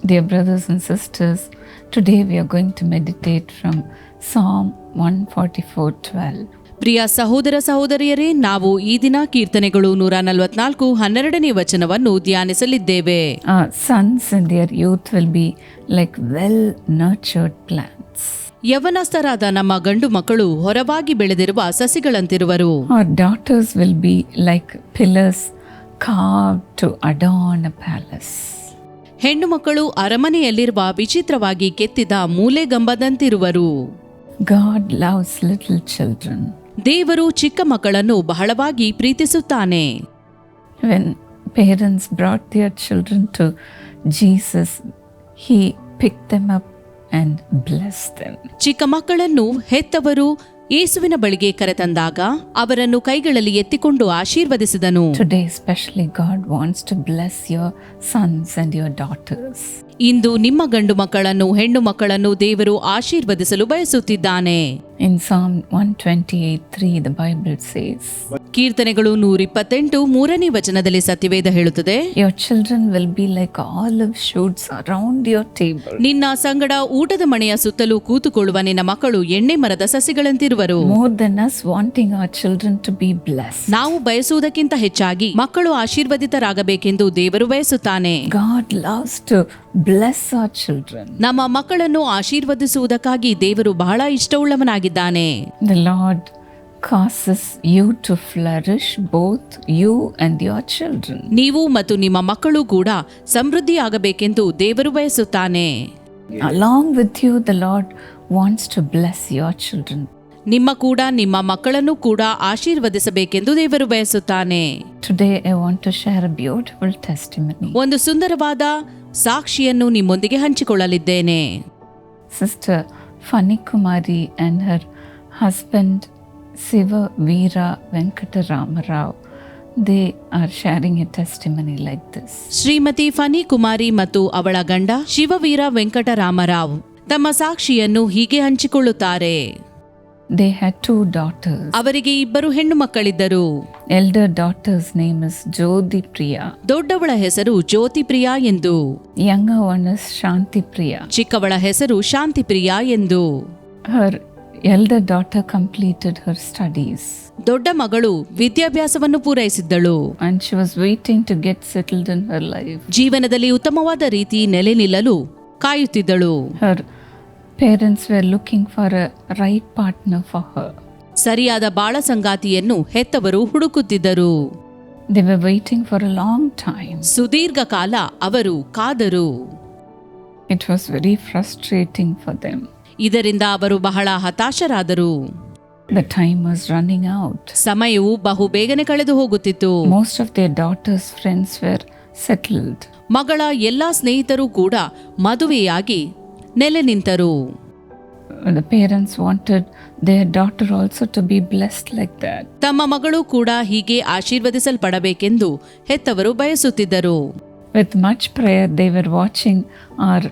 Dear brothers and sisters, today we are going to meditate from Psalm 144:12. ಪ್ರಿಯ ಸಹೋದರ ಸಹೋದರಿಯರೇ ನಾವು ಈ ದಿನ ಕೀರ್ತನೆಗಳು ನೂರ ನಲವತ್ನಾಲ್ಕು ಹನ್ನೆರಡನೇ ವಚನವನ್ನು ಧ್ಯಾನಿಸಲಿದ್ದೇವೆ sons and their youth will be like well nurtured plants. ಯವನಸ್ಥರಾದ ನಮ್ಮ ಗಂಡು ಮಕ್ಕಳು ಹೊರವಾಗಿ ಬೆಳೆದಿರುವ ಸಸಿಗಳಂತಿರುವರು daughters will be like pillars carved to adorn a palace. ಹೆಣ್ಣು ಮಕ್ಕಳು ಅರಮನೆಯಲ್ಲಿರುವ ವಿಚಿತ್ರವಾಗಿ ಕೆತ್ತಿದ ಮೂಲೆಗಂಬದಂತಿರುವರು. ಗಾಡ್ ಲವ್ಸ್ ಲಿಟಲ್ ಚಿಲ್ಡ್ರನ್ ದೇವರು ಚಿಕ್ಕ ಮಕ್ಕಳನ್ನು ಬಹಳವಾಗಿ ಪ್ರೀತಿಸುತ್ತಾನೆ. When parents brought their children to Jesus he pick them up and bless them ಚಿಕ್ಕ ಮಕ್ಕಳನ್ನು ಹೆತ್ತವರು ಯೇಸುವಿನ ಬಳಿಗೆ ಕರೆತಂದಾಗ ಅವರನ್ನು ಕೈಗಳಲ್ಲಿ ಎತ್ತಿಕೊಂಡು ಆಶೀರ್ವದಿಸಿದನು Today, especially, God wants to bless your sons and your daughters. ಇಂದು ನಿಮ್ಮ ಗಂಡು ಮಕ್ಕಳನ್ನು ಹೆಣ್ಣು ಮಕ್ಕಳನ್ನು ದೇವರು ಆಶೀರ್ವದಿಸಲು ಬಯಸುತ್ತಿದ್ದಾನೆ In Psalm 128:3 the Bible says, ಕೀರ್ತನೆಗಳು ನೂರಿಪ್ಪತ್ತೆಂಟು ಮೂರನೇ ವಚನದಲ್ಲಿ ಸತ್ಯವೇದ ಹೇಳುತ್ತದೆ. Your children will be like olive shoots around your table. ನಿನ್ನ ಸಂಗಡ ಊಟದ ಮನೆಯ ಸುತ್ತಲೂ ಕೂತುಕೊಳ್ಳುವ ನಿನ್ನ ಮಕ್ಕಳು ಎಣ್ಣೆ ಮರದ ಸಸಿಗಳಂತಿರುವರು. More than us wanting our children to be blessed, ನಾವು ಬಯಸುವುದಕ್ಕಿಂತ ಹೆಚ್ಚಾಗಿ ಮಕ್ಕಳು ಆಶೀರ್ವದಿತರಾಗಬೇಕೆಂದು ದೇವರು ಬಯಸುತ್ತಾನೆ. God loves to bless our children. ನಮ್ಮ ಮಕ್ಕಳನ್ನು ಆಶೀರ್ವದಿಸುವುದಕ್ಕಾಗಿ ದೇವರು ಬಹಳ ಇಷ್ಟವುಳ್ಳವನಾಗಿದ್ದಾನೆ. ಆಗಿದ್ದಾನೆ the Lord causes you to flourish both you and your children ನೀವು ಮತ್ತು ನಿಮ್ಮ ಮಕ್ಕಳು ಕೂಡ ಸಮೃದ್ಧಿಯಾಗಬೇಕೆಂದು ದೇವರು ಬಯಸುತ್ತಾನೆ. Along with you the Lord wants to bless your children ನಿಮ್ಮ ಕೂಡ ನಿಮ್ಮ ಮಕ್ಕಳನ್ನು ಕೂಡ ಆಶೀರ್ವದಿಸಬೇಕೆಂದು ದೇವರು ಬಯಸುತ್ತಾನೆ. Today I want to share a beautiful testimony ಒಂದು ಸುಂದರವಾದ ಸಾಕ್ಷಿಯನ್ನು ನಿಮ್ಮೊಂದಿಗೆ ಹಂಚಿಕೊಳ್ಳಲಿದ್ದೇನೆ. Sister Fani Kumari and her husband Siva Veera Venkata Rao, they are sharing a testimony like this. Shrimati Fani Kumari ಮತ್ತು ಅವಳ ಗಂಡ ಶಿವವೀರ ವೆಂಕಟರಾಮರಾವ್ ತಮ್ಮ ಸಾಕ್ಷಿಯನ್ನು ಹೀಗೆ ಹಂಚಿಕೊಳ್ಳುತ್ತಾರೆ They had two daughters. ಅವರಿಗೆ ಇಬ್ಬರು ಹೆಣ್ಣು ಮಕ್ಕಳಿದ್ದರು Elder daughter's name is Jyothi Priya. ದೊಡ್ಡವಳ ಹೆಸರು ಜ್ಯೋತಿ ಪ್ರಿಯಾ ಎಂದು Younger one is Shanti Priya. ಚಿಕ್ಕವಳ ಹೆಸರು ಶಾಂತಿ ಪ್ರಿಯಾ ಎಂದು Her elder daughter completed her studies ದೊಡ್ಡ ಮಗಳು ವಿದ್ಯಾಭ್ಯಾಸವನ್ನು ಪೂರೈಸಿದ್ದಳು and she was waiting to get settled in her life. ಜೀವನದಲ್ಲಿ ಉತ್ತಮವಾದ ರೀತಿ ನೆಲೆ ನಿಲ್ಲಲು ಕಾಯುತ್ತಿದ್ದಳು Her parents were looking for a right partner for her. ಸರಿಯಾದ ಬಾಳ ಸಂಗಾತಿಯನ್ನು ಹೆತ್ತವರು ಹುಡುಕುತ್ತಿದ್ದರು They were waiting for a long time. ಸುದೀರ್ಘ ಕಾಲ ಅವರು ಕಾದರು It was very frustrating for them. ಇದರಿಂದ ಅವರು ಬಹಳ ಹತಾಶರಾದರು The time was running out. ಸಮಯವು ಬಹು ಬೇಗನೆ ಕಳೆದು ಹೋಗುತ್ತಿತ್ತು Most of their daughter's friends were settled. ಮಗಳ ಎಲ್ಲಾ ಸ್ನೇಹಿತರು ಕೂಡ ಮದುವೆಯಾಗಿ ನೆಲೆ ನಿಂತರು The parents wanted their daughter also to be blessed like that. ತಮ್ಮ ಮಗಳು ಕೂಡ ಹೀಗೆ ಆಶೀರ್ವದಿಸಲ್ಪಡಬೇಕೆಂದು ಹೆತ್ತವರು ಬಯಸುತ್ತಿದ್ದರು With much prayer, they were watching our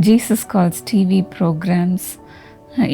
Jesus Calls TV programs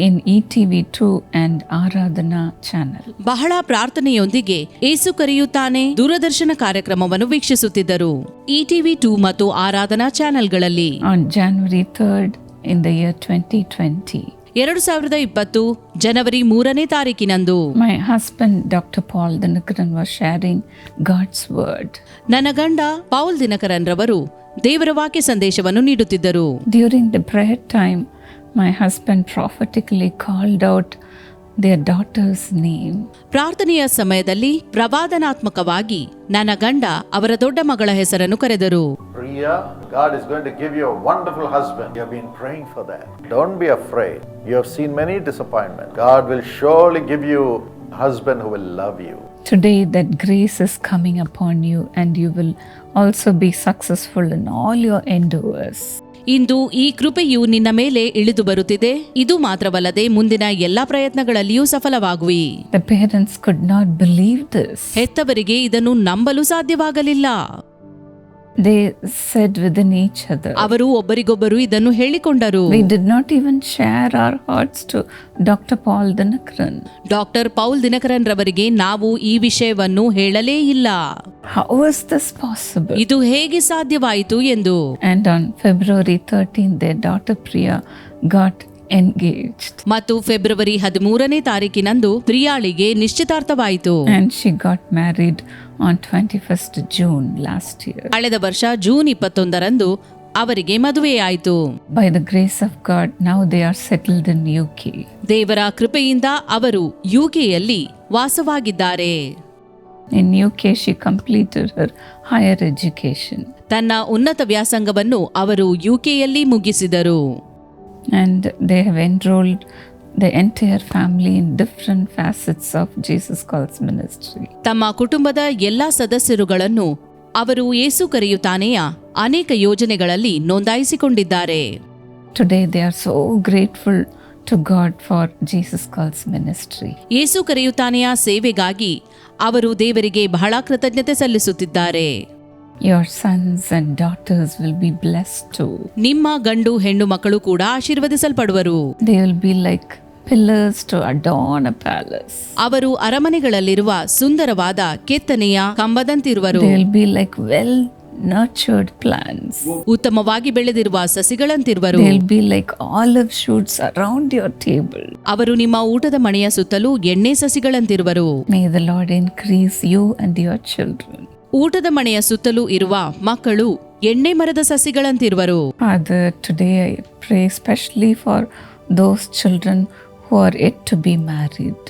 in V ETV2 and Aradhana channel. ಬಹಳ ಪ್ರಾರ್ಥನೆಯೊಂದಿಗೆ ಏಸು ಕರೆಯುತ್ತಾನೆ ದೂರದರ್ಶನ ಕಾರ್ಯಕ್ರಮವನ್ನು ವೀಕ್ಷಿಸುತ್ತಿದ್ದರು ಇಟಿವಿ ಟೂ ಮತ್ತು ಆರಾಧನಾ ಚಾನೆಲ್ಗಳಲ್ಲಿ On January 3rd in the year twenty twenty ಎರಡು ಸಾವಿರದ ಇಪ್ಪತ್ತು ಜನವರಿ ಮೂರನೇ ತಾರೀಕಿನಂದು my husband doctor Paul Dhinakaran was sharing God's word ನನ್ನ ಗಂಡ ಪಾಲ್ ದಿನಕರನ್ ರವರು ದೇವರ ವಾಕ್ಯ ಸಂದೇಶವನ್ನು ನೀಡುತ್ತಿದ್ದರು. During the break time my husband prophetically called out their daughter's name. ಪ್ರಾರ್ಥನೆಯ ಸಮಯದಲ್ಲಿ ಪ್ರವಾದನಾತ್ಮಕವಾಗಿ ನನ್ನ ಗಂಡ ಅವರ ದೊಡ್ಡ ಮಗಳ ಹೆಸರನ್ನು ಕರೆದರು Priya, God is going to give you a wonderful husband. You have been praying for that. Don't be afraid. You have seen many disappointments. God will surely give you a husband who will love you. Today, that grace is coming upon you, and you will also be successful in all your endeavors. ಇಂದು ಈ ಕೃಪೆಯು ನಿನ್ನ ಮೇಲೆ ಇಳಿದು ಬರುತ್ತಿದೆ. ಇದು ಮಾತ್ರವಲ್ಲದೆ ಮುಂದಿನ ಎಲ್ಲಾ ಪ್ರಯತ್ನಗಳಲ್ಲಿಯೂ ಸಫಲವಾಗುವಿ. ಹೆತ್ತವರಿಗೆ ಇದನ್ನು ನಂಬಲು ಸಾಧ್ಯವಾಗಲಿಲ್ಲ. ದೇ ಸೆಡ್ ವಿದ್ ಇನ್ ಅವರು ಒಬ್ಬರಿಗೊಬ್ಬರು ಇದನ್ನು ಹೇಳಿಕೊಂಡರು. We did not even share our hearts to doctor Paul Dhinakaran doctor Paul Dhinakaran ರವರಿಗೆ ನಾವು ಈ ವಿಷಯವನ್ನು ಹೇಳಲೇ ಇಲ್ಲ. ಹೌ ಇಸ್ ಪಾಸಿಬಲ್ ಇದು ಹೇಗೆ ಸಾಧ್ಯವಾಯಿತು ಎಂದು. And on February thirteen they doctor Priya got engaged ಮತ್ತು ಫೆಬ್ರವರಿ ಹದಿಮೂರನೇ ತಾರೀಕಿನಂದು ಪ್ರಿಯಾಳಿಗೆ ನಿಶ್ಚಿತಾರ್ಥವಾಯಿತು. And she got married on 21st June last year. ಕಳೆದ ವರ್ಷ ಜೂನ್ ಇಪ್ಪತ್ತೊಂದರಂದು ಅವರಿಗೆ ಮದುವೆಯಾಯಿತು By the grace of God, now they are settled in UK. ದೇವರ ಕೃಪೆಯಿಂದ ಅವರು ಯುಕೆಯಲ್ಲಿ ವಾಸವಾಗಿದ್ದಾರೆ In UK, she completed her higher education. ತನ್ನ ಉನ್ನತ ವ್ಯಾಸಂಗವನ್ನು ಅವರು ಯುಕೆಯಲ್ಲಿ ಮುಗಿಸಿದರು And they have enrolled the entire family in different facets of Jesus Calls Ministry ತಮ್ಮ ಕುಟುಂಬದ ಎಲ್ಲ ಸದಸ್ಯರುಗಳನ್ನು ಅವರು ಏಸು ಕರೆಯುತ್ತಾನೆಯ ಅನೇಕ ಯೋಜನೆಗಳಲ್ಲಿ ನೋಂದಾಯಿಸಿಕೊಂಡಿದ್ದಾರೆ. Today they are so grateful to God for Jesus Calls ministry ಏಸು ಕರೆಯುತ್ತಾನೆಯ ಸೇವೆಗಾಗಿ ಅವರು ದೇವರಿಗೆ ಬಹಳ ಕೃತಜ್ಞತೆ ಸಲ್ಲಿಸುತ್ತಿದ್ದಾರೆ. Your sons and daughters will be bless to ನಿಮ್ಮ ಗಂಡು ಹೆಣ್ಣು ಮಕ್ಕಳು ಕೂಡ ಆಶೀರ್ವದಿಸಲ್ಪಡುವರು. They will be like pillars to adorn a palace. ಅವರು ಅರಮನೆಗಳಲ್ಲಿರುವ ಸುಂದರವಾದ ಕೆತ್ತನೆಯ ಕಂಬದಂತಿರುವರು They will be like well nurtured plants. ಉತ್ತಮವಾಗಿ ಬೆಳೆದಿರುವ ಸಸಿಗಳಂತಿರುವರು They'll be like olive shoots around your table. ಅವರು ನಿಮ್ಮ ಊಟದ ಮನೆಯ ಸುತ್ತಲೂ ಎಣ್ಣೆ ಸಸಿಗಳಂತಿರುವರು May the Lord increase you and your children. ಊಟದ ಮನೆಯ ಸುತ್ತಲೂ ಇರುವ ಮಕ್ಕಳು ಎಣ್ಣೆ ಮರದ ಸಸಿಗಳಂತಿರುವರು Father, today I pray especially for those children who are yet to be married.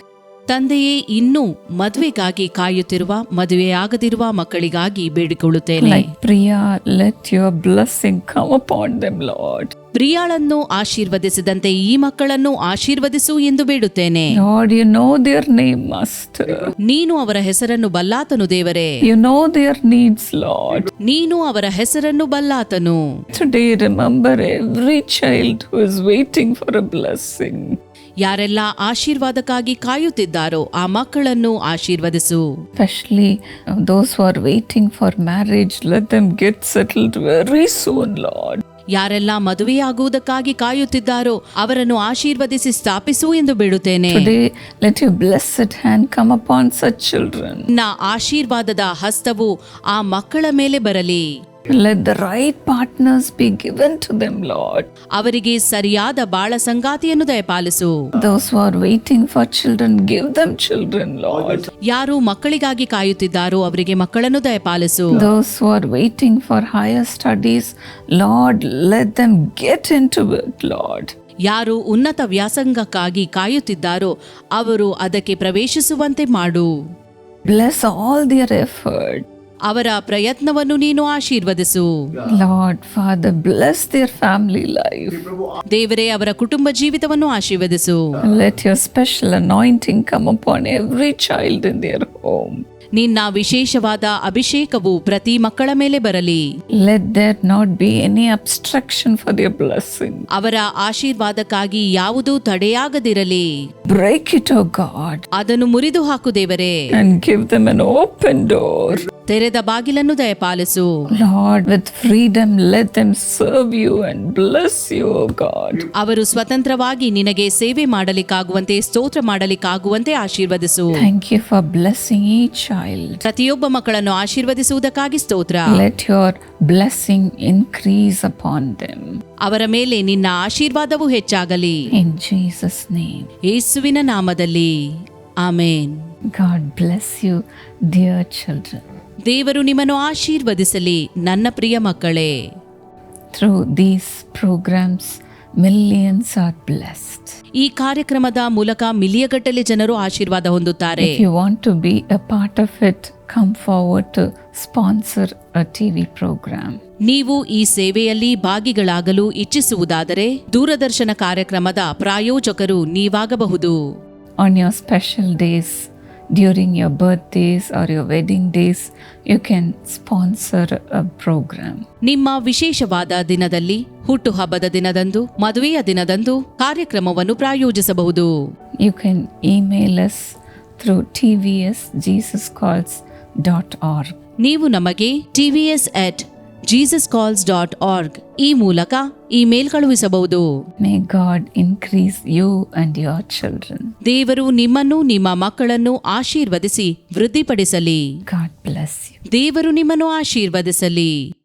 ತಂದೆಯೇ ಇನ್ನೂ ಮದುವೆಗಾಗಿ ಕಾಯುತ್ತಿರುವ ಮದುವೆಯಾಗದಿರುವ ಮಕ್ಕಳಿಗಾಗಿ ಬೇಡಿಕೊಳ್ಳುತ್ತೇನೆ Like Priya, let your blessing come upon them, Lord. ಪ್ರಿಯಾಳನ್ನು ಆಶೀರ್ವದಿಸಿದಂತೆ ಈ ಮಕ್ಕಳನ್ನು ಆಶೀರ್ವದಿಸು ಎಂದು ಬೇಡುತ್ತೇನೆ Lord, you know their name, Master. ನೀನು ಅವರ ಹೆಸರನ್ನು ಬಲ್ಲಾತನು ದೇವರೇ You know their needs, Lord. ನೀನು ಅವರ ಹೆಸರನ್ನು ಬಲ್ಲಾತನು Today, remember every child who is waiting for a blessing. ಯಾರೆಲ್ಲ ಆಶೀರ್ವಾದಕ್ಕಾಗಿ ಕಾಯುತ್ತಿದ್ದಾರೋ ಆ ಮಕ್ಕಳನ್ನು ಆಶೀರ್ವದಿಸು. Specially those are waiting for marriage let them get settled very soon Lord ಯಾರೆಲ್ಲ ಮದುವೆಯಾಗುವುದಕ್ಕಾಗಿ ಕಾಯುತ್ತಿದ್ದಾರೋ ಅವರನ್ನು ಆಶೀರ್ವದಿಸಿ ಸ್ಥಾಪಿಸು ಎಂದು ಬಿಡುತ್ತೇನೆ. Let bless it hand come upon such ಚಿಲ್ಡ್ರನ್ನ ಆಶೀರ್ವಾದದ ಹಸ್ತವು ಆ ಮಕ್ಕಳ ಮೇಲೆ ಬರಲಿ. Let the right partners be given to them, Lord. ಅವರಿಗೆ ಸರಿಯಾದ ಬಾಳ ಸಂಗಾತಿಯನ್ನು ದಯಪಾಲಿಸು Those who are waiting for children, give them children, Lord. ಯಾರು ಮಕ್ಕಳಿಗಾಗಿ ಕಾಯುತ್ತಿದ್ದಾರೋ ಅವರಿಗೆ ಮಕ್ಕಳನ್ನು ದಯಪಾಲಿಸು Those who are waiting for higher studies, Lord, let them get into it, Lord. ಯಾರು ಉನ್ನತ ವ್ಯಾಸಂಗಕ್ಕಾಗಿ ಕಾಯುತ್ತಿದ್ದಾರೋ ಅವರು ಅದಕ್ಕೆ ಪ್ರವೇಶಿಸುವಂತೆ ಮಾಡು Bless all their effort. ಅವರ ಪ್ರಯತ್ನವನ್ನು ನೀನು ಆಶೀರ್ವದಿಸು Lord father bless their family life. ದೇವರೇ ಅವರ ಕುಟುಂಬ ಜೀವಿತವನ್ನು ಆಶೀರ್ವದಿಸು Let your special anointing come upon every child in their home. ನಿನ್ನ ವಿಶೇಷವಾದ ಅಭಿಷೇಕವು ಪ್ರತಿ ಮಕ್ಕಳ ಮೇಲೆ ಬರಲಿ Let there not be any obstruction for their blessing. ಅವರ ಆಶೀರ್ವಾದಕ್ಕಾಗಿ ಯಾವುದೂ ತಡೆಯಾಗದಿರಲಿ Break it, O God, ಅದನ್ನು ಮುರಿದು ಹಾಕು ದೇವರೇ and give them an open door. ತೆರೆದ ಬಾಗಿಲನ್ನು ದಯಪಾಲಿಸು. Lord with freedom let them serve you and bless you God ಅವರು ಸ್ವತಂತ್ರವಾಗಿ ನಿನಗೆ ಸೇವೆ ಮಾಡಲಿಕ್ಕಾಗುವಂತೆ ಸ್ತೋತ್ರ ಮಾಡಲಿಕ್ಕಾಗುವಂತೆ ಆಶೀರ್ವದಿಸು. ಥ್ಯಾಂಕ್ ಯು ಫಾರ್ ಬ್ಲೆಸ್ಸಿಂಗ್ ಈ ಚೈಲ್ಡ್ ಪ್ರತಿಯೊಬ್ಬ ಮಕ್ಕಳನ್ನು ಆಶೀರ್ವದಿಸುವುದಕ್ಕಾಗಿ ಸ್ತೋತ್ರ. Let your blessing increase upon them ಅವರ ಮೇಲೆ ನಿನ್ನ ಆಶೀರ್ವಾದವು ಹೆಚ್ಚಾಗಲಿ. ಇನ್ ಜೀಸಸ್ ನೇಮ್ ಯೇಸುವಿನ ನಾಮದಲ್ಲಿ. ಆಮೇನ್. God bless you, dear children. ದೇವರು ನಿಮ್ಮನ್ನು ಆಶೀರ್ವದಿಸಲಿ ನನ್ನ ಪ್ರಿಯ ಮಕ್ಕಳೇ. Through these programs millions are blessed ಈ ಕಾರ್ಯಕ್ರಮದ ಮೂಲಕ ಮಿಲಿಯಗಟ್ಟಲೆ ಜನರು ಆಶೀರ್ವಾದ ಹೊಂದುತ್ತಾರೆ. You want to be a part of it come forward to sponsor a TV program ನೀವು ಈ ಸೇವೆಯಲ್ಲಿ ಭಾಗಿಗಳಾಗಲು ಇಚ್ಛಿಸುವುದಾದರೆ ದೂರದರ್ಶನ ಕಾರ್ಯಕ್ರಮದ ಪ್ರಾಯೋಜಕರು ನೀವಾಗಬಹುದು. On your special days during your birthdays or your wedding days, you can sponsor a program. ನಿಮ್ಮ ವಿಶೇಷವಾದ ದಿನದಲ್ಲಿ ಹುಟ್ಟುಹಬ್ಬದ ದಿನದಂದು ಮದುವೆಯ ದಿನದಂದು ಕಾರ್ಯಕ್ರಮವನ್ನು ಪ್ರಾಯೋಜಿಸಬಹುದು You can email us through tvsjesuscalls.org. ನೀವು ನಮಗೆ TVS at Jesus Calls dot org ಈ ಮೂಲಕ ಇಮೇಲ್ ಕಳುಹಿಸಬಹುದು. May God increase you and your children ದೇವರು ನಿಮ್ಮನ್ನು ನಿಮ್ಮ ಮಕ್ಕಳನ್ನು ಆಶೀರ್ವದಿಸಿ ವೃದ್ಧಿಪಡಿಸಲಿ. God plus. ದೇವರು ನಿಮ್ಮನ್ನು ಆಶೀರ್ವದಿಸಲಿ.